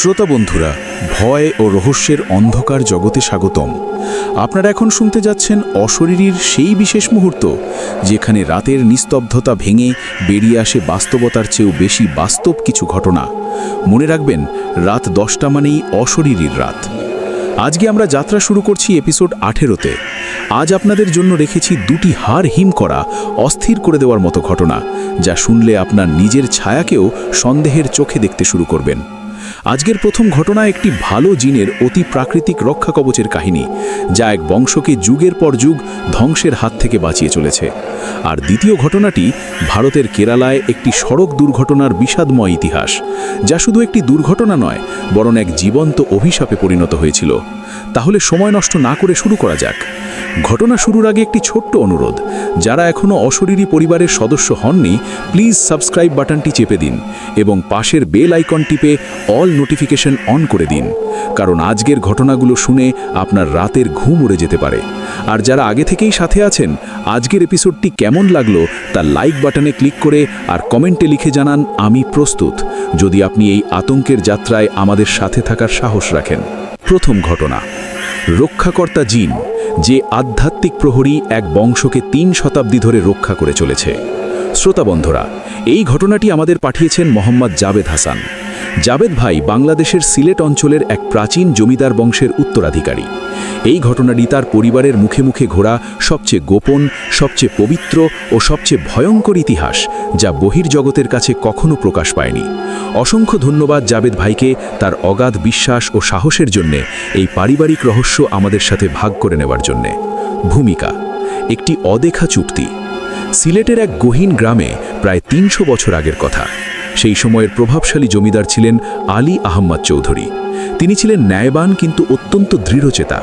শ্রোতা বন্ধুরা, ভয় ও রহস্যের অন্ধকার জগতে স্বাগতম। আপনারা এখন শুনতে যাচ্ছেন অশরীরীর সেই বিশেষ মুহূর্ত, যেখানে রাতের নিস্তব্ধতা ভেঙে বেরিয়ে আসে বাস্তবতার চেয়েও বেশি বাস্তব কিছু ঘটনা। মনে রাখবেন, রাত দশটা মানেই অশরীরীর রাত। আজকে আমরা যাত্রা শুরু করছি এপিসোড আঠেরোতে। আজ আপনাদের জন্য রেখেছি দুটি হার হিম করা, অস্থির করে দেওয়ার মতো ঘটনা, যা শুনলে আপনার নিজের ছায়াকেও সন্দেহের চোখে দেখতে শুরু করবেন। আজকের প্রথম ঘটনা একটি ভালো জিনের অতি প্রাকৃতিক রক্ষা কবচের কাহিনী, যা এক বংশকে যুগের পর যুগ ধ্বংসের হাত থেকে বাঁচিয়ে চলেছে। আর দ্বিতীয় ঘটনাটি ভারতের কেরালায় একটি সড়ক দুর্ঘটনার বিষাদময় ইতিহাস, যা শুধু একটি দুর্ঘটনা নয়, বরং এক জীবন্ত অভিশাপে পরিণত হয়েছিল। তাহলে সময় নষ্ট না করে শুরু করা যাক। ঘটনা শুরুর আগে একটি ছোট্ট অনুরোধ। যারা এখনও অশরীরী পরিবারের সদস্য হননি প্লিজ সাবস্ক্রাইব বাটনটি চেপে দিন এবং পাশের বেল আইকন টিপে অল নোটিফিকেশন অন করে দিন। কারণ আজকের ঘটনাগুলো শুনে আপনার রাতের ঘুম উড়ে যেতে পারে। আর যারা আগে থেকেই সাথে আছেন, আজকের এপিসোডটি কেমন লাগল তা লাইক বাটনে ক্লিক করে আর কমেন্টে লিখে জানান, আমি প্রস্তুত। যদি আপনি এই আতঙ্কের যাত্রায় আমাদের সাথে থাকার সাহস রাখেন। প্রথম ঘটনা, রক্ষাকর্তা জিন। যে আধ্যাত্মিক প্রহরী এক বংশকে তিন শতাব্দী ধরে রক্ষা করে চলেছে। শ্রোতা বন্ধুরা, এই ঘটনাটি আমাদের পাঠিয়েছেন মোহাম্মদ জাবেদ হাসান। জাবেদ ভাই বাংলাদেশের সিলেট অঞ্চলের এক প্রাচীন জমিদার বংশের উত্তরাধিকারী। এই ঘটনাটি তার পরিবারের মুখে মুখে ঘোরা সবচেয়ে গোপন, সবচেয়ে পবিত্র ও সবচেয়ে ভয়ঙ্কর ইতিহাস যা বহির্জগতের কাছে কখনো প্রকাশ পায়নি। অসংখ্য ধন্যবাদ জাবেদ ভাইকে তার অগাধ বিশ্বাস ও সাহসের জন্যে এই পারিবারিক রহস্য আমাদের সাথে ভাগ করে নেওয়ার জন্যে। ভূমিকা, একটি অদেখা চুক্তি। সিলেটের এক গহীন গ্রামে প্রায় তিনশো বছর আগের কথা। সেই সময়ের প্রভাবশালী জমিদার ছিলেন আলী আহম্মদ চৌধুরী। তিনি ছিলেন ন্যায়বান কিন্তু অত্যন্ত দৃঢ়চেতা।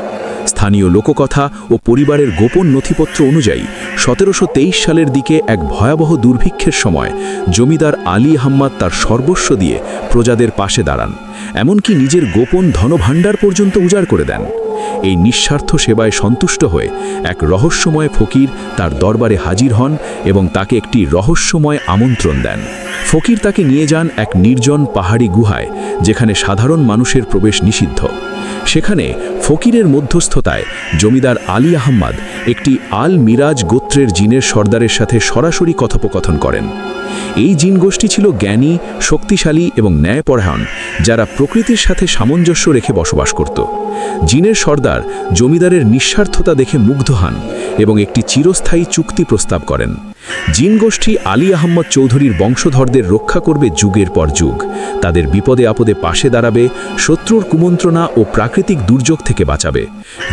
স্থানীয় লোককথা ও পরিবারের গোপন নথিপত্র অনুযায়ী সতেরোশো তেইশ সালের দিকে এক ভয়াবহ দুর্ভিক্ষের সময় জমিদার আলী আহম্মদ তার সর্বস্ব দিয়ে প্রজাদের পাশে দাঁড়ান, এমনকি নিজের গোপন ধনভাণ্ডার পর্যন্ত উজাড় করে দেন। এই নিঃস্বার্থ সেবায় সন্তুষ্ট হয়ে এক রহস্যময় ফকির তার দরবারে হাজির হন এবং তাকে একটি রহস্যময় আমন্ত্রণ দেন। ফকির তাকে নিয়ে যান এক নির্জন পাহাড়ি গুহায়, যেখানে সাধারণ মানুষের প্রবেশ নিষিদ্ধ। সেখানে ফকিরের মধ্যস্থতায় জমিদার আলী আহম্মদ একটি আল মিরাজ গোত্রের জিনের সর্দারের সাথে সরাসরি কথোপকথন করেন। এই জিন গোষ্ঠী ছিল জ্ঞানী, শক্তিশালী এবং ন্যায়পরায়ণ, যারা প্রকৃতির সাথে সামঞ্জস্য রেখে বসবাস করত। জিনের সর্দার জমিদারের নিঃস্বার্থতা দেখে মুগ্ধ হন এবং একটি চিরস্থায়ী চুক্তি প্রস্তাব করেন। জিন গোষ্ঠী আলী আহম্মদ চৌধুরীর বংশধরদের রক্ষা করবে যুগের পর যুগ। তাদের বিপদে আপদে পাশে দাঁড়াবে, শত্রুর কুমন্ত্রণা ও প্রাকৃতিক দুর্যোগ থেকে বাঁচাবে।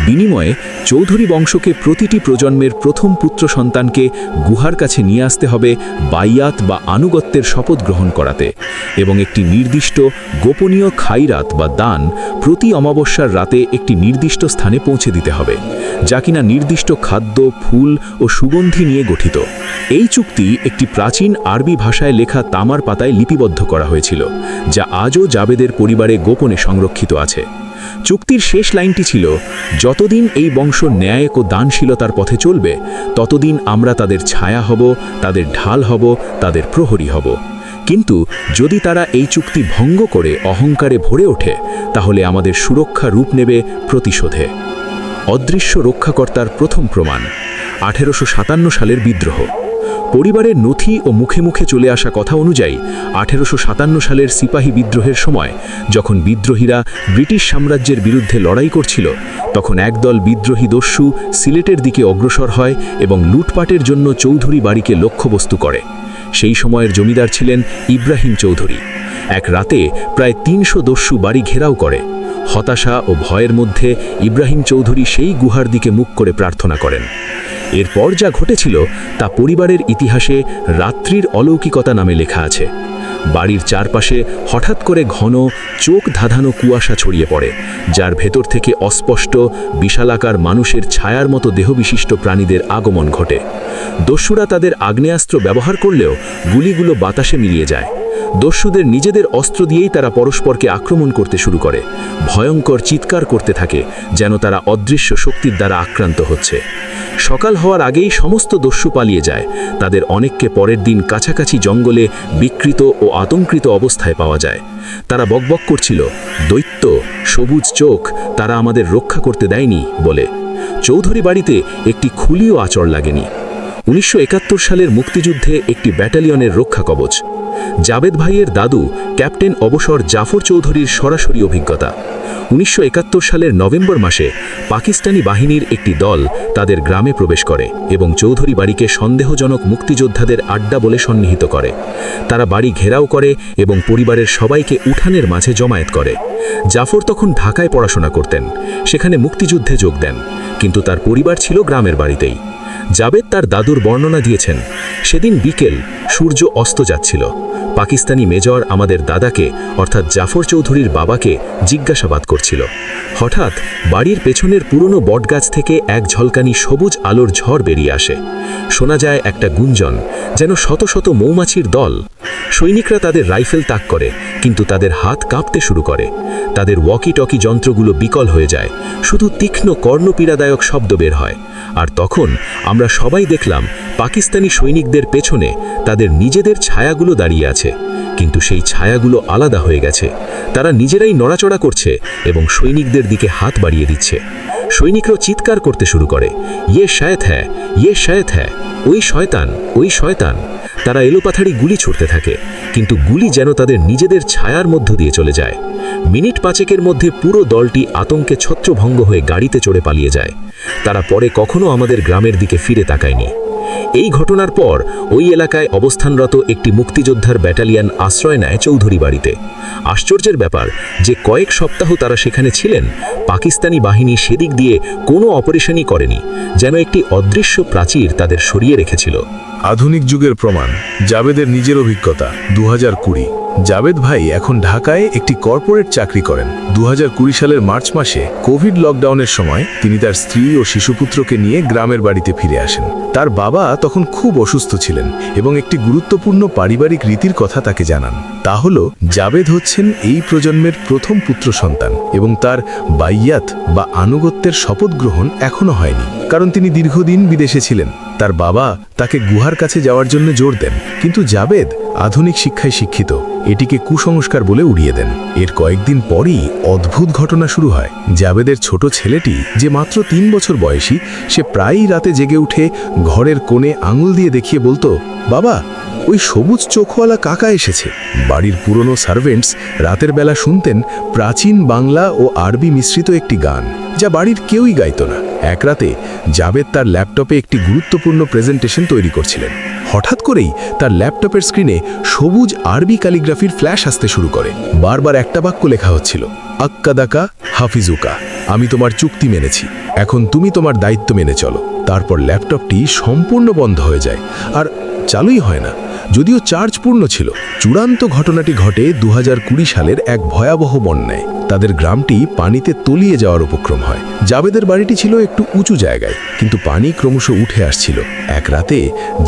বিনিময়ে চৌধুরী বংশকে প্রতিটি প্রজন্মের প্রথম পুত্র সন্তানকে গুহার কাছে নিয়ে আসতে হবে বাইয়াত বা আনুগত্যের শপথ গ্রহণ করাতে এবং একটি নির্দিষ্ট গোপনীয় খাইরাত বা দান প্রতি অমাবস্যার রাতে একটি নির্দিষ্ট স্থানে পৌঁছে দিতে হবে, যা কিনা নির্দিষ্ট খাদ্য, ফুল ও সুগন্ধি নিয়ে গঠিত। এই চুক্তি একটি প্রাচীন আরবি ভাষায় লেখা তামার পাতায় লিপিবদ্ধ করা হয়েছিল, যা আজও জাবেদের পরিবারে গোপনে সংরক্ষিত আছে। চুক্তির শেষ লাইনটি ছিল, যতদিন এই বংশ ন্যায় ও দানশীলতার পথে চলবে, ততদিন আমরা তাদের ছায়া হব, তাদের ঢাল হব, তাদের প্রহরী হব। কিন্তু যদি তারা এই চুক্তি ভঙ্গ করে অহংকারে ভরে ওঠে, তাহলে আমাদের সুরক্ষা রূপ নেবে প্রতিশোধে। অদৃশ্য রক্ষাকর্তার প্রথম প্রমাণ, আঠেরোশো সাতান্ন সালের বিদ্রোহ। পরিবারের নথি ও মুখে মুখে চলে আসা কথা অনুযায়ী, আঠেরোশো সাতান্ন সালের সিপাহী বিদ্রোহের সময়, যখন বিদ্রোহীরা ব্রিটিশ সাম্রাজ্যের বিরুদ্ধে লড়াই করছিল, তখন একদল বিদ্রোহী দস্যু সিলেটের দিকে অগ্রসর হয় এবং লুটপাটের জন্য চৌধুরী বাড়িকে লক্ষ্যবস্তু করে। সেই সময়ের জমিদার ছিলেন ইব্রাহিম চৌধুরী। এক রাতে প্রায় তিনশো দস্যু বাড়ি ঘেরাও করে। হতাশা ও ভয়ের মধ্যে ইব্রাহিম চৌধুরী সেই গুহার দিকে মুখ করে প্রার্থনা করেন। এরপর যা ঘটেছিল তা পরিবারের ইতিহাসে রাত্রির অলৌকিকতা নামে লেখা আছে। বাড়ির চারপাশে হঠাৎ করে ঘন চোখ ধাঁধানো কুয়াশা ছড়িয়ে পড়ে, যার ভেতর থেকে অস্পষ্ট, বিশালাকার মানুষের ছায়ার মতো দেহবিশিষ্ট প্রাণীদের আগমন ঘটে। দস্যুরা তাদের আগ্নেয়াস্ত্র ব্যবহার করলেও গুলিগুলো বাতাসে মিলিয়ে যায়। দস্যুদের নিজেদের অস্ত্র দিয়েই তারা পরস্পরকে আক্রমণ করতে শুরু করে। ভয়ঙ্কর চিৎকার করতে থাকে, যেন তারা অদৃশ্য শক্তির দ্বারা আক্রান্ত হচ্ছে। সকাল হওয়ার আগেই সমস্ত দস্যু পালিয়ে যায়। তাদের অনেককে পরের দিন কাছাকাছি জঙ্গলে বিকৃত ও আতঙ্কিত অবস্থায় পাওয়া যায়। তারা বকবক করছিল, দৈত্য, সবুজ চোখ, তারা আমাদের রক্ষা করতে দেয়নি বলে। চৌধুরী বাড়িতে একটি খুলিও আচর লাগেনি। উনিশশো একাত্তর সালের মুক্তিযুদ্ধে একটি ব্যাটালিয়নের রক্ষা কবচ। জাবেদ ভাইয়ের দাদু, ক্যাপ্টেন অবসর জাফর চৌধুরীর সরাসরি অভিজ্ঞতা। উনিশশো একাত্তর সালের নভেম্বর মাসে পাকিস্তানি বাহিনীর একটি দল তাদের গ্রামে প্রবেশ করে এবং চৌধুরী বাড়িকে সন্দেহজনক মুক্তিযোদ্ধাদের আড্ডা বলে সন্নিহিত করে। তারা বাড়ি ঘেরাও করে এবং পরিবারের সবাইকে উঠানের মাঝে জমায়েত করে। জাফর তখন ঢাকায় পড়াশোনা করতেন, সেখানে মুক্তিযুদ্ধে যোগ দেন, কিন্তু তার পরিবার ছিল গ্রামের বাড়িতেই। জাবেদ তার দাদুর বর্ণনা দিয়েছেন, সেদিন বিকেল সূর্য অস্ত যাচ্ছিল পাকিস্তানি মেজর আমাদের দাদাকে অর্থাৎ জাফর চৌধুরীর বাবাকে জিজ্ঞাসাবাদ করছিল। হঠাৎ বাড়ির পেছনের পুরনো বটগাছ থেকে এক ঝলকানি সবুজ আলোর ঝড় বেরিয়ে আসে। শোনা যায় একটা গুঞ্জন, যেন শত শত মৌমাছির দল। সৈনিকরা তাদের রাইফেল তাক করে, কিন্তু তাদের হাত কাঁপতে শুরু করে। তাদের ওয়াকি টকি যন্ত্রগুলো বিকল হয়ে যায়, শুধু তীক্ষ্ণ কর্ণপীড়াদায়ক শব্দ বের হয়। আর তখন আমরা সবাই দেখলাম, পাকিস্তানি সৈনিকদের পেছনে তাদের নিজেদের ছায়াগুলো দাঁড়িয়ে আছে। কিন্তু সেই ছায়াগুলো আলাদা হয়ে গেছে। তারা নিজেরাই নড়াচড়া করছে এবং সৈনিকদের দিকে হাত বাড়িয়ে দিচ্ছে। সৈনিকরাও চিৎকার করতে শুরু করে ইয়ে শায়ত হ্যাঁ ইয়ে শায়ত হ্যাঁ ওই শয়তান ওই শয়তান। তারা এলোপাথারি গুলি ছুটতে থাকে, কিন্তু গুলি যেন তাদের নিজেদের ছায়ার মধ্য দিয়ে চলে যায়। মিনিট পাঁচেকের মধ্যে পুরো দলটি আতঙ্কে ছত্রভঙ্গ হয়ে গাড়িতে চড়ে পালিয়ে যায়। তারা পরে কখনো আমাদের গ্রামের দিকে ফিরে তাকায়নি। এই ঘটনার পর ওই এলাকায় অবস্থানরত একটি মুক্তিযোদ্ধার ব্যাটালিয়ান আশ্রয় নেয় চৌধুরী বাড়িতে। আশ্চর্যের ব্যাপার যে কয়েক সপ্তাহ তারা সেখানে ছিলেন, পাকিস্তানি বাহিনী সেদিক দিয়ে কোনো অপারেশনই করেনি, যেন একটি অদৃশ্য প্রাচীর তাদের সরিয়ে রেখেছিল। আধুনিক যুগের প্রমাণ, জাবেদের নিজের অভিজ্ঞতা দু কুড়ি। জাবেদ ভাই এখন ঢাকায় একটি কর্পোরেট চাকরি করেন। দুহাজার কুড়ি সালের মার্চ মাসে কোভিড লকডাউনের সময় তিনি তার স্ত্রী ও শিশুপুত্রকে নিয়ে গ্রামের বাড়িতে ফিরে আসেন। তার বাবা তখন খুব অসুস্থ ছিলেন এবং একটি গুরুত্বপূর্ণ পারিবারিক রীতির কথা তাকে জানান। তা হল, জাবেদ হচ্ছেন এই প্রজন্মের প্রথম পুত্র সন্তান এবং তার বাইয়াত বা আনুগত্যের শপথ গ্রহণ এখনও হয়নি। কারণ তিনি দীর্ঘদিন বিদেশে ছিলেন। তার বাবা তাকে গুহার কাছে যাওয়ার জন্য জোর দেন। কিন্তু জাবেদ আধুনিক শিক্ষায় শিক্ষিত। এটিকে কুসংস্কার বলে উড়িয়ে দেন। এর কয়েকদিন পরই অদ্ভুত ঘটনা শুরু হয়। জাবেদের ছোট ছেলেটি, যে মাত্র তিন বছর বয়সী, সে প্রায়ই রাতে জেগে উঠে ঘরের কোণে আঙুল দিয়ে দেখিয়ে বলতো, বাবা, ওই সবুজ চোখওয়ালা কাকা এসেছে। বাড়ির পুরনো সার্ভেন্টস রাতের বেলা শুনতেন প্রাচীন বাংলা ও আরবি মিশ্রিত একটি গান, যা বাড়ির কেউই গাইত না। এক রাতে জাবেদ তার ল্যাপটপে একটি গুরুত্বপূর্ণ প্রেজেন্টেশন তৈরি করছিলেন। হঠাৎ করেই তার ল্যাপটপের স্ক্রিনে সবুজ আরবি ক্যালিগ্রাফির ফ্ল্যাশ আসতে শুরু করে। বারবার একটা বাক্য লেখা হচ্ছিল, আক্কাদাকা হাফিজুকা, আমি তোমার চুক্তি মেনেছি। এখন তুমি তোমার দায়িত্ব মেনে চলো। তারপর ল্যাপটপটি সম্পূর্ণ বন্ধ হয়ে যায়। আর চালুই হয় না। যদিও চার্জ পূর্ণ ছিল, চূড়ান্ত ঘটনাটি ঘটে দু হাজার কুড়ি সালের এক ভয়াবহ বন্যায়। তাদের গ্রামটি পানিতে তলিয়ে যাওয়ার উপক্রম হয়। জাবেদের বাড়িটি ছিল একটু উঁচু জায়গায়, কিন্তু পানি ক্রমশ উঠে আসছিল। এক রাতে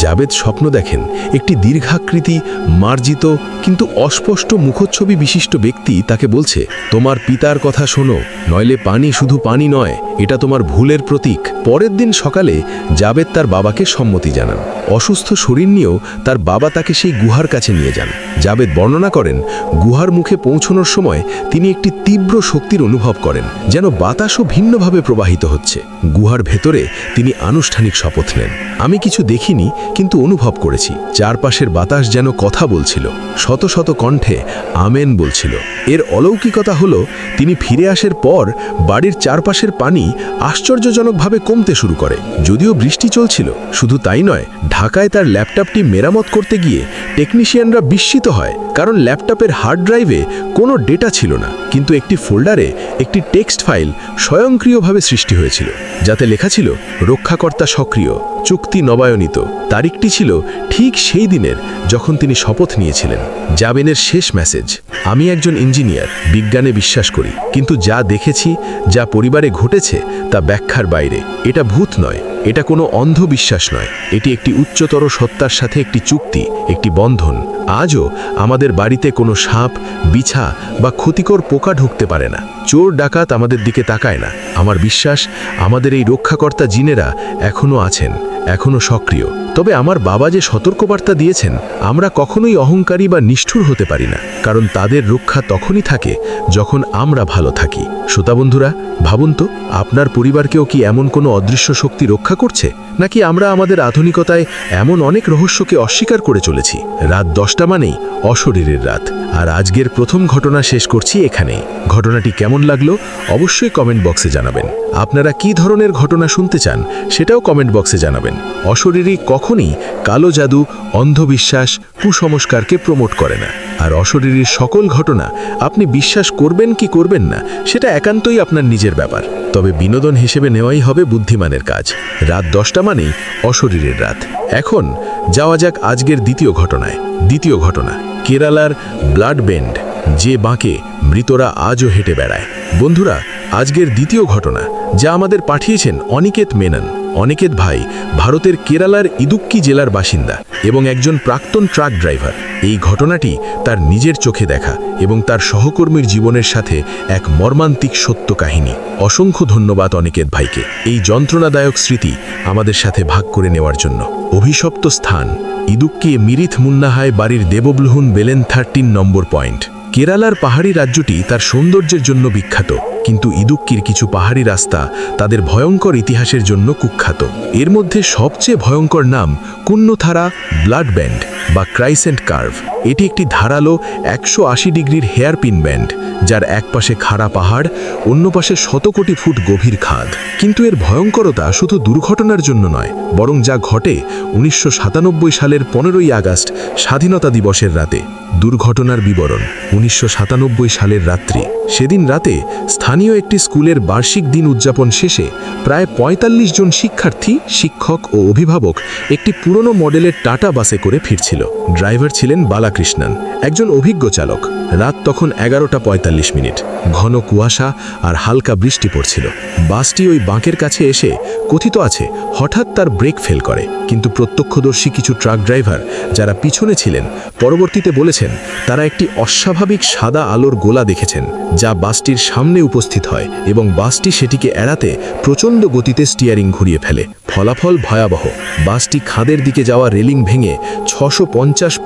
জাবেদ স্বপ্ন দেখেন, একটি দীর্ঘাকৃতি, মার্জিত, কিন্তু অস্পষ্ট মুখচ্ছবি বিশিষ্ট ব্যক্তি তাকে বলছে, তোমার পিতার কথা শোনো, নইলে পানি শুধু পানি নয়, এটা তোমার ভুলের প্রতীক। পরের দিন সকালে জাবেদ তার বাবাকে সম্মতি জানান। অসুস্থ শরীর নিয়েও তার বাবা তাকে সেই গুহার কাছে নিয়ে যান। জাবেদ বর্ণনা করেন, গুহার মুখে পৌঁছনোর সময় তিনি একটি তীব্র শক্তির অনুভব করেন, যেন বাতাসও ভিন্নভাবে প্রবাহিত হচ্ছে। গুহার ভেতরে তিনি আনুষ্ঠানিক শপথ নেন। আমি কিছু দেখিনি, কিন্তু অনুভব করেছি। চারপাশের বাতাস যেন কথা বলছিল, শত শত কণ্ঠে আমেন বলছিল। এর অলৌকিকতা হলো, তিনি ফিরে আসার পর বাড়ির চারপাশের পানি আশ্চর্যজনকভাবে কমতে শুরু করে। যদিও বৃষ্টি চলছিল, শুধু তাই নয়, ঢাকায় তার ল্যাপটপটি মেরামত করতে গিয়ে টেকনিশিয়ানরা বিস্মিত হয়, কারণ ল্যাপটপের হার্ড ড্রাইভে কোনো ডেটা ছিল না। কিন্তু একটি ফোল্ডারে একটি টেক্সট ফাইল স্বয়ংক্রিয়ভাবে সৃষ্টি হয়েছিল, যাতে লেখা ছিল, রক্ষাকর্তা সক্রিয়, চুক্তি নবায়নিত। তারিখটি ছিল ঠিক সেই দিনের যখন তিনি শপথ নিয়েছিলেন। জাবেনের শেষ মেসেজ, আমি একজন ইঞ্জিনিয়ার, বিজ্ঞানে বিশ্বাস করি, কিন্তু যা দেখেছি, যা পরিবারে ঘটেছে, তা ব্যাখ্যার বাইরে, এটা ভূত নয়। এটা কোনো অন্ধবিশ্বাস নয়। এটি একটি উচ্চতর সত্তার সাথে একটি চুক্তি, একটি বন্ধন। আজও আমাদের বাড়িতে কোনো সাপ, বিছা বা ক্ষতিকর পোকা ঢুকতে পারে না। চোর, ডাকাত আমাদের দিকে তাকায় না। আমার বিশ্বাস, আমাদের এই রক্ষাকর্তা জিনেরা এখনও আছেন। এখনও সক্রিয়। তবে আমার বাবা যে সতর্কবার্তা দিয়েছেন, আমরা কখনোই অহংকারী বা নিষ্ঠুর হতে পারি না, কারণ তাদের রক্ষা তখনই থাকে যখন আমরা ভালো থাকি। শ্রোতা বন্ধুরা, ভাবুন তো, আপনার পরিবারকেও কি এমন কোনো অদৃশ্য শক্তি রক্ষা করছে? নাকি আমরা আমাদের আধুনিকতায় এমন অনেক রহস্যকে অস্বীকার করে চলেছি? রাত দশটা মানেই অশরীরের রাত। আর আজকের প্রথম ঘটনা শেষ করছি এখানে। ঘটনাটি কেমন লাগল অবশ্যই কমেন্ট বক্সে জানাবেন। আপনারা কি ধরনের ঘটনা শুনতে চান সেটাও কমেন্ট বক্সে জানাবেন। অশরীরী কখনই কালো জাদু, অন্ধবিশ্বাস, কুসংস্কারকে প্রমোট করে না। আর অশরীরীর সকল ঘটনা আপনি বিশ্বাস করবেন কি করবেন না, সেটা একান্তই আপনার নিজের ব্যাপার। তবে বিনোদন হিসেবে নেওয়াই হবে বুদ্ধিমানের কাজ। রাত দশটা মানেই অশরীরের রাত। এখন যাওয়া যাক আজকের দ্বিতীয় ঘটনায়। দ্বিতীয় ঘটনা। কেরালার ব্লাড বেন্ড যে বাঁকে মৃতরা আজও হেঁটে বেড়ায়। বন্ধুরা, আজকের দ্বিতীয় ঘটনা, যা আমাদের পাঠিয়েছেন অনিকেত মেনন। অনিকেত ভাই ভারতের কেরালার ইদুক্কি জেলার বাসিন্দা এবং একজন প্রাক্তন ট্রাক ড্রাইভার। এই ঘটনাটি তার নিজের চোখে দেখা এবং তার সহকর্মীর জীবনের সাথে এক মর্মান্তিক সত্য কাহিনী। অসংখ্য ধন্যবাদ অনিকেত ভাইকে। এই যন্ত্রণাদায়ক স্মৃতি আমাদের সাথে ভাগ করে নেওয়ার জন্য। অভিশপ্ত স্থান ইদুক্কি মিরিথ মুন্নাহায় বাড়ির দেবব্লুহুন বেলেন থার্টিন নম্বর পয়েন্ট। কেরালার পাহাড়ি রাজ্যটি তার সৌন্দর্যের জন্য বিখ্যাত, কিন্তু ইদুক্কির কিছু পাহাড়ি রাস্তা তাদের ভয়ঙ্কর ইতিহাসের জন্য কুখ্যাত। এর মধ্যে সবচেয়ে ভয়ঙ্কর নাম কুন্নথারা ব্লাড ব্যান্ড বা ক্রাইসেন্ট কার্ভ। এটি একটি ধারালো একশো আশি ডিগ্রির হেয়ারপিন ব্যান্ড যার এক পাশে খাড়া পাহাড় অন্য পাশে শত কোটি ফুট গভীর খাদ। কিন্তু এর ভয়ঙ্করতা শুধু দুর্ঘটনার জন্য নয়, বরং যা ঘটে উনিশশো সাতানব্বই সালের পনেরোই আগস্ট, স্বাধীনতা দিবসের রাতে। দুর্ঘটনার বিবরণ, উনিশশো সাতানব্বই সালের রাত্রি। সেদিন রাতে স্থানীয় একটি স্কুলের বার্ষিক দিন উদযাপন শেষে প্রায় ৪৫ জন শিক্ষার্থী, শিক্ষক ও অভিভাবক একটি পুরনো মডেলের টাটা বাসে করে ফিরছিল। ড্রাইভার ছিলেন বালাকৃষ্ণন, একজন অভিজ্ঞ চালক। রাত তখন এগারোটা পঁয়তাল্লিশ মিনিট। ঘন কুয়াশা আর হালকা বৃষ্টি পড়ছিল। বাসটি ওই বাঁকের কাছে এসে কথিত আছে, হঠাৎ তার ব্রেক ফেল করে। কিন্তু প্রত্যক্ষদর্শী কিছু ট্রাক ড্রাইভার যারা পিছনে ছিলেন, পরবর্তীতে বলেছেন, তারা একটি অস্বাভাবিক সাদা আলোর গোলা দেখেছেন, যা বাসটির সামনে উপস্থিত হয় এবং বাসটি সেটিকে এড়াতে প্রচণ্ড গতিতে স্টিয়ারিং ঘুরিয়ে ফেলে। ফলাফল ভয়াবহ। বাসটি খাদের দিকে যাওয়া রেলিং ভেঙে ছশো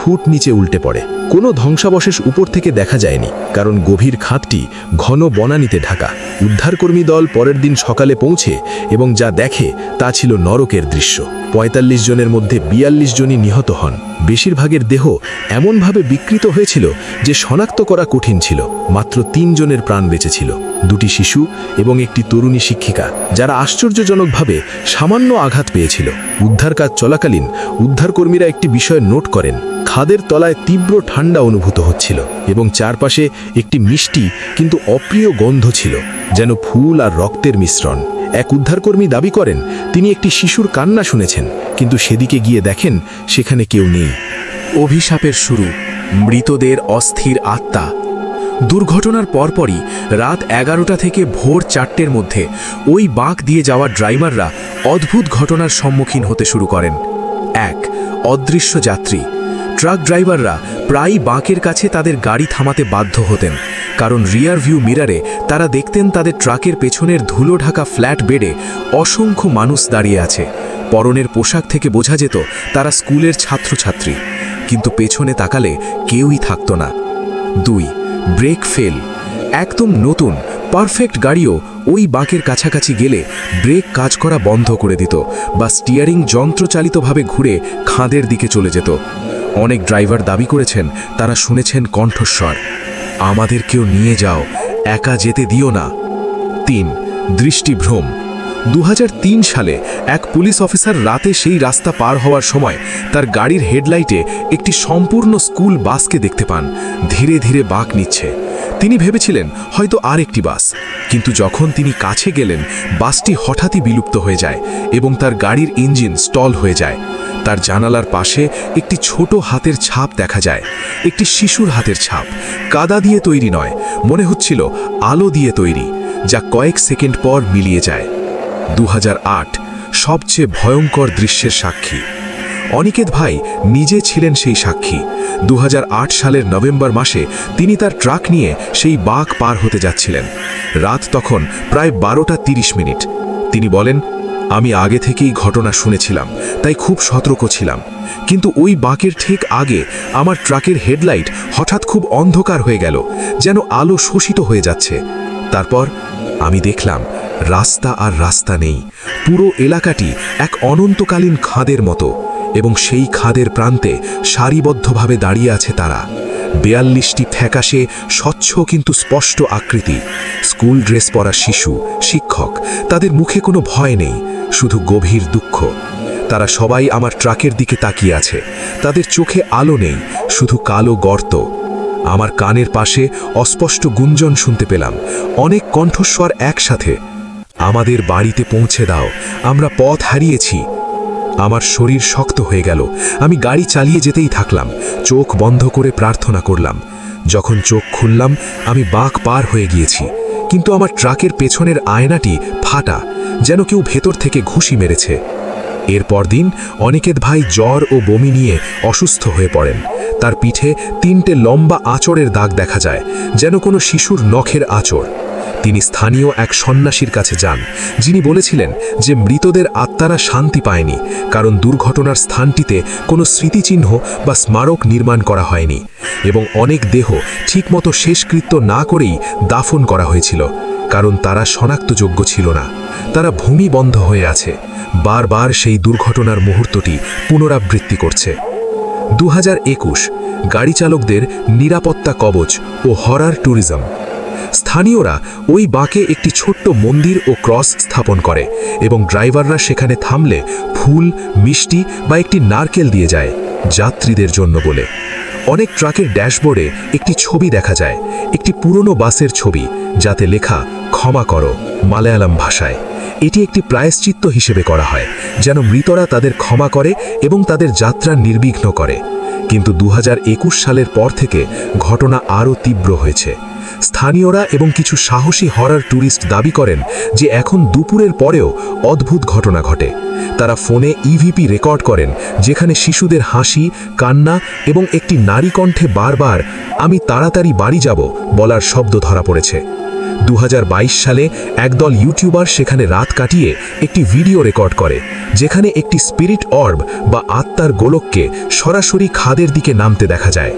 ফুট নিচে উল্টে পড়ে। কোনো ধ্বংসাবশেষ উপর থেকে দেখা যায়নি, কারণ গভীর খাতটি ঘন বনানিতে ঢাকা। উদ্ধারকর্মী দল পরের দিন সকালে পৌঁছে এবং যা দেখে তা ছিল নরকের দৃশ্য। ৪৫ জনের মধ্যে বিয়াল্লিশ জনই নিহত হন। বেশিরভাগের দেহ এমনভাবে বিকৃত হয়েছিল যে শনাক্ত করা কঠিন ছিল। মাত্র তিনজনের প্রাণ বেঁচেছিল। দুটি শিশু এবং একটি তরুণী শিক্ষিকা, যারা আশ্চর্যজনকভাবে সামান্য আঘাত পেয়েছিল। উদ্ধার কাজ চলাকালীন উদ্ধারকর্মীরা একটি বিষয় নোট করেন। খাদের তলায় তীব্র ঠান্ডা অনুভূত হচ্ছিল এবং চারপাশে একটি মিষ্টি কিন্তু অপ্রিয় গন্ধ ছিল, যেন ফুল আর রক্তের মিশ্রণ। এক উদ্ধারকর্মী দাবি করেন, তিনি একটি শিশুর কান্না শুনেছেন, কিন্তু সেদিকে গিয়ে দেখেন সেখানে কেউ নেই। অভিশাপের শুরু, মৃতদের অস্থির আত্মা। দুর্ঘটনার পরপরই রাত এগারোটা থেকে ভোর চারটের মধ্যে ওই বাঁক দিয়ে যাওয়া ড্রাইভাররা অদ্ভুত ঘটনার সম্মুখীন হতে শুরু করেন। এক, অদৃশ্য যাত্রী। ট্রাক ড্রাইভাররা প্রায়ই বাঁকের কাছে তাদের গাড়ি থামাতে বাধ্য হতেন, কারণ রিয়ার ভিউ মিরারে তারা দেখতেন তাদের ট্রাকের পেছনের ধুলো ঢাকা ফ্ল্যাট বেডে অসংখ্য মানুষ দাঁড়িয়ে আছে। পরনের পোশাক থেকে বোঝা যেত তারা স্কুলের ছাত্রছাত্রী, কিন্তু পেছনে তাকালে কেউই থাকত না। দুই, ব্রেক ফেল। একদম নতুন, পারফেক্ট গাড়িও ওই বাঁকের কাছাকাছি গেলে ব্রেক কাজ করা বন্ধ করে দিত বা স্টিয়ারিং যন্ত্রচালিতভাবে ঘুরে খাঁদের দিকে চলে যেত। অনেক ড্রাইভার দাবি করেছেন, তারা শুনেছেন কণ্ঠস্বর। আমাদের কেউ নিয়ে যাও, একা যেতে দিও না। তিন, দৃষ্টিভ্রম। দু হাজার তিন সালে এক পুলিশ অফিসার রাতে সেই রাস্তা পার হওয়ার সময় তার গাড়ির হেডলাইটে একটি সম্পূর্ণ স্কুল বাসকে দেখতে পান। ধীরে ধীরে বাঁক নিচ্ছে। তিনি ভেবেছিলেন, হয়তো আর একটি বাস। কিন্তু যখন তিনি কাছে গেলেন, বাসটি হঠাৎই বিলুপ্ত হয়ে যায় এবং তার গাড়ির ইঞ্জিন স্টল হয়ে যায়। তার জানালার পাশে একটি ছোট হাতের ছাপ দেখা যায়। একটি শিশুর হাতের ছাপ। কাদা দিয়ে তৈরি নয়, মনে হচ্ছিল আলো দিয়ে তৈরি, যা কয়েক সেকেন্ড পর মিলিয়ে যায়। দু হাজার আট, সবচেয়ে ভয়ঙ্কর দৃশ্যের সাক্ষী। অনিকেত ভাই নিজে ছিলেন সেই সাক্ষী। দু হাজার আট সালের নভেম্বর মাসে তিনি তার ট্রাক নিয়ে সেই বাঘ পার হতে যাচ্ছিলেন। রাত তখন প্রায় বারোটা তিরিশ মিনিট। তিনি বলেন আমি আগে থেকেই ঘটনা শুনেছিলাম, তাই খুব সতর্ক ছিলাম। কিন্তু ওই বাঁকের ঠিক আগে আমার ট্রাকের হেডলাইট হঠাৎ খুব অন্ধকার হয়ে গেল, যেন আলো শোষিত হয়ে যাচ্ছে। তারপর আমি দেখলাম, রাস্তা আর রাস্তা নেই, পুরো এলাকাটি এক অনন্তকালীন খাদের মতো, এবং সেই খাদের প্রান্তে সারিবদ্ধভাবে দাঁড়িয়ে আছে তারা। বেয়াল্লিশটি ফ্যাকাশে, স্বচ্ছ কিন্তু স্পষ্ট আকৃতি। স্কুল ড্রেস পরা শিশু, শিক্ষক, তাদের মুখে কোনো ভয় নেই। শুধু গভীর দুঃখ। তারা সবাই আমার ট্রাকের দিকে তাকিয়ে আছে। তাদের চোখে আলো নেই, শুধু কালো গর্ত। আমার কানের পাশে অস্পষ্ট গুঞ্জন শুনতে পেলাম। অনেক কণ্ঠস্বর একসাথে, আমাদের বাড়িতে পৌঁছে দাও, আমরা পথ হারিয়েছি। আমার শরীর শক্ত হয়ে গেল। আমি গাড়ি চালিয়ে যেতেই থাকলাম। চোখ বন্ধ করে প্রার্থনা করলাম। যখন চোখ খুললাম, আমি বাঁক পার হয়ে গিয়েছি। কিন্তু আমার ট্রাকের পেছনের আয়নাটি ফাটা। যেন কেউ ভেতর থেকে ঘুষি মেরেছে। এরপর দিন অনিকেত ভাই জ্বর ও বমি নিয়ে অসুস্থ হয়ে পড়েন। তার পিঠে তিনটে লম্বা আচরের দাগ দেখা যায়, যেন কোনো শিশুর নখের আচর তিনি স্থানীয় এক সন্ন্যাসীর কাছে যান, যিনি বলেছিলেন যে মৃতদের আত্মারা শান্তি পায়নি, কারণ দুর্ঘটনার স্থানটিতে কোনো স্মৃতিচিহ্ন বা স্মারক নির্মাণ করা হয়নি এবং অনেক দেহ ঠিকমতো শেষকৃত্য না করেই দাফন করা হয়েছিল। কারণ তারা শনাক্তযোগ্য ছিল না। তারা ভূমি বন্ধ হয়ে আছে। বারবার সেই দুর্ঘটনার মুহূর্তটি পুনরাবৃত্তি করছে। দু হাজার একুশ, গাড়ি চালকদের নিরাপত্তা কবচ ও হরার ট্যুরিজম। স্থানীয়রা ওই বাঁকে একটি ছোট্ট মন্দির ও ক্রস স্থাপন করে এবং ড্রাইভাররা সেখানে থামলে ফুল, মিষ্টি বা একটি নারকেল দিয়ে যায়, যাত্রীদের জন্য বলে। অনেক ট্রাকের ড্যাশবোর্ডে একটি ছবি দেখা যায়, একটি পুরনো বাসের ছবি, যাতে লেখা ক্ষমা করো, মালায়ালাম ভাষায়। এটি একটি প্রায়শ্চিত্ত হিসেবে করা হয়, যেন মৃতরা তাদের ক্ষমা করে এবং তাদের যাত্রা নির্বিঘ্ন করে। কিন্তু দু হাজার একুশ সালের পর থেকে ঘটনা আরও তীব্র হয়েছে। স্থানীয়রা এবং কিছু সাহসী হরার ট্যুরিস্ট দাবি করেন যে এখন দুপুরের পরেও অদ্ভুত ঘটনা ঘটে। তারা ফোনে ইভিপি রেকর্ড করেন, যেখানে শিশুদের হাসি, কান্না এবং একটি নারী কণ্ঠে বারবার, আমি তাড়াতাড়ি বাড়ি যাব বলার শব্দ ধরা পড়েছে। দু হাজার বাইশ সালে একদল ইউটিউবার সেখানে রাত কাটিয়ে একটি ভিডিও রেকর্ড করে, যেখানে একটি স্পিরিট অর্ব বা আত্মার গোলককে সরাসরি খাদের দিকে নামতে দেখা যায়।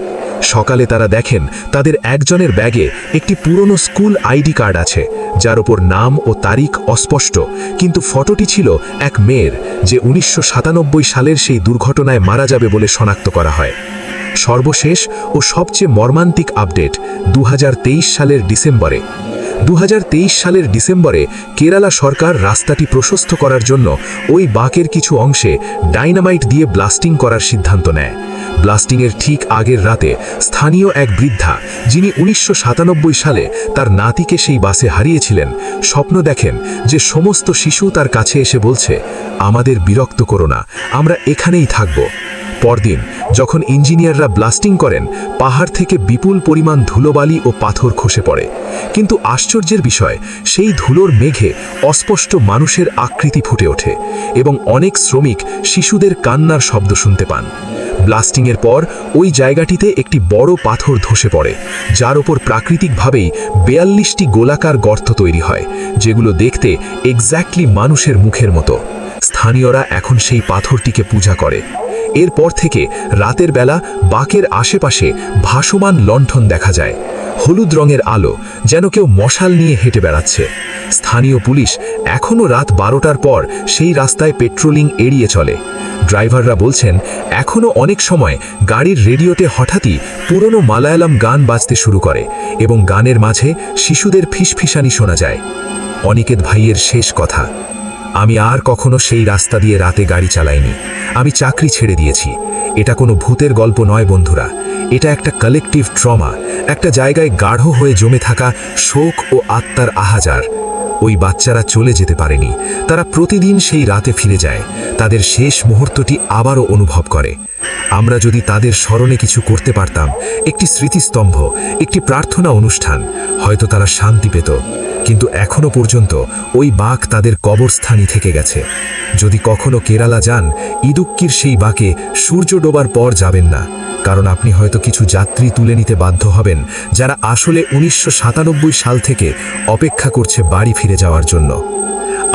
সকালে তারা দেখেন তাদের একজনের ব্যাগে একটি পুরনো স্কুল আইডি কার্ড আছে, যার ওপর নাম ও তারিখ অস্পষ্ট, কিন্তু ফটোটি ছিল এক মেয়ের, যে উনিশশো সাতানব্বই সালের সেই দুর্ঘটনায় মারা যাবে বলে শনাক্ত করা হয়। সর্বশেষ ও সবচেয়ে মর্মান্তিক আপডেট দু হাজার তেইশ সালের ডিসেম্বরে। দু হাজার তেইশ সালের ডিসেম্বরে কেরালা সরকার রাস্তাটি প্রশস্ত করার জন্য ওই বাঁকের কিছু অংশে ডাইনামাইট দিয়ে ব্লাস্টিং করার সিদ্ধান্ত নেয়। ব্লাস্টিংয়ের ঠিক আগের রাতে স্থানীয় এক বৃদ্ধা, যিনি উনিশশো সাতানব্বই সালে তার নাতিকে সেই বাসে হারিয়েছিলেন, স্বপ্ন দেখেন যে সমস্ত শিশু তার কাছে এসে বলছে, আমাদের বিরক্ত করো না, আমরা এখানেই থাকব। পরদিন যখন ইঞ্জিনিয়াররা ব্লাস্টিং করেন, পাহাড় থেকে বিপুল পরিমাণ ধুলোবালি ও পাথর খসে পড়ে। কিন্তু আশ্চর্যের বিষয়, সেই ধুলোর মেঘে অস্পষ্ট মানুষের আকৃতি ফুটে ওঠে এবং অনেক শ্রমিক শিশুদের কান্নার শব্দ শুনতে পান। ব্লাস্টিংয়ের পর ওই জায়গাটিতে একটি বড় পাথর ধসে পড়ে, যার ওপর প্রাকৃতিকভাবেই বেয়াল্লিশটি গোলাকার গর্ত তৈরি হয়, যেগুলো দেখতে এক্স্যাক্টলি মানুষের মুখের মতো। স্থানীয়রা এখন সেই পাথরটিকে পূজা করে। এরপর থেকে রাতের বেলা বাকের আশেপাশে ভাসমান লণ্ঠন দেখা যায়। হলুদ রঙের আলো যেন কেউ মশাল নিয়ে হেঁটে বেড়াচ্ছে। স্থানীয় পুলিশ এখনও রাত বারোটার পর সেই রাস্তায় পেট্রোলিং এড়িয়ে চলে। ড্রাইভাররা বলছেন এখনও অনেক সময় গাড়ির রেডিওতে হঠাৎই পুরনো মালায়ালাম গান বাজতে শুরু করে এবং গানের মাঝে শিশুদের ফিসফিসানি শোনা যায়। অনিকেত ভাইয়ের শেষ কথা। আমি আর কখনো সেই রাস্তা দিয়ে রাতে গাড়ি চালাইনি। আমি চাকরি ছেড়ে দিয়েছি। এটা কোনো ভূতের গল্প নয় বন্ধুরা। এটা একটা কালেকটিভ ট্রমা একটা জায়গায় গাঢ় হয়ে জমে থাকা শোক ও আত্মার আহাজার। ওই বাচ্চারা চলে যেতে পারেনি। তারা প্রতিদিন সেই রাতে ফিরে যায়। তাদের শেষ মুহূর্তটি আবারও অনুভব করে। আমরা যদি তাদের স্মরণে কিছু করতে পারতাম, একটি স্মৃতিস্তম্ভ, একটি প্রার্থনা অনুষ্ঠান, হয়তো তারা শান্তি পেত। কিন্তু এখনও পর্যন্ত ওই বাঘ তাদের কবরস্থানই থেকে গেছে। যদি কখনো কেরালা যান, ইদুক্কির সেই বাঁকে সূর্য ডোবার পর যাবেন না, কারণ আপনি হয়তো কিছু যাত্রী তুলে নিতে বাধ্য হবেন, যারা আসলে উনিশশো সাতানব্বই সাল থেকে অপেক্ষা করছে বাড়ি ফিরে যাওয়ার জন্য।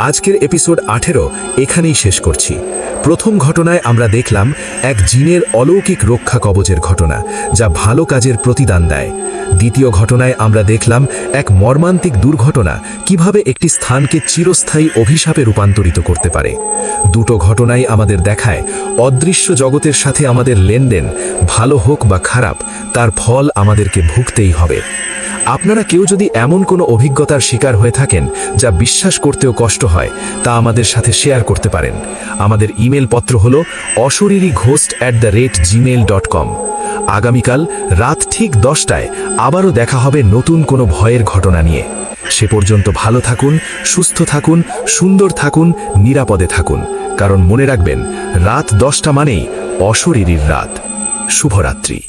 আজকের এপিসোড আঠেরো এখানেই শেষ করছি। প্রথম ঘটনায় আমরা দেখলাম এক জিনের অলৌকিক রক্ষা কবচের ঘটনা, যা ভালো কাজের প্রতিদান দেয়। দ্বিতীয় ঘটনায় আমরা দেখলাম এক মর্মান্তিক দুর্ঘটনা কীভাবে একটি স্থানকে চিরস্থায়ী অভিশাপে রূপান্তরিত করতে পারে। দুটো ঘটনাই আমাদের দেখায়, অদৃশ্য জগতের সাথে আমাদের লেনদেন, ভালো হোক বা খারাপ, তার ফল আমাদেরকে ভুগতেই হবে। আপনারা কেউ যদি এমন কোনো অভিজ্ঞতার শিকার হয়ে থাকেন যা বিশ্বাস করতেও কষ্ট হয়, তা আমাদের সাথে শেয়ার করতে পারেন। আমাদের ইমেল পত্র হল অশরীরী ghost at the rate Gmail dot com আগামীকাল রাত ঠিক দশটায় আবারও দেখা হবে নতুন কোনো ভয়ের ঘটনা নিয়ে। সে পর্যন্ত ভালো থাকুন, সুস্থ থাকুন, সুন্দর থাকুন, নিরাপদে থাকুন। কারণ মনে রাখবেন, রাত দশটা মানেই অশরীরীর রাত। শুভরাত্রি।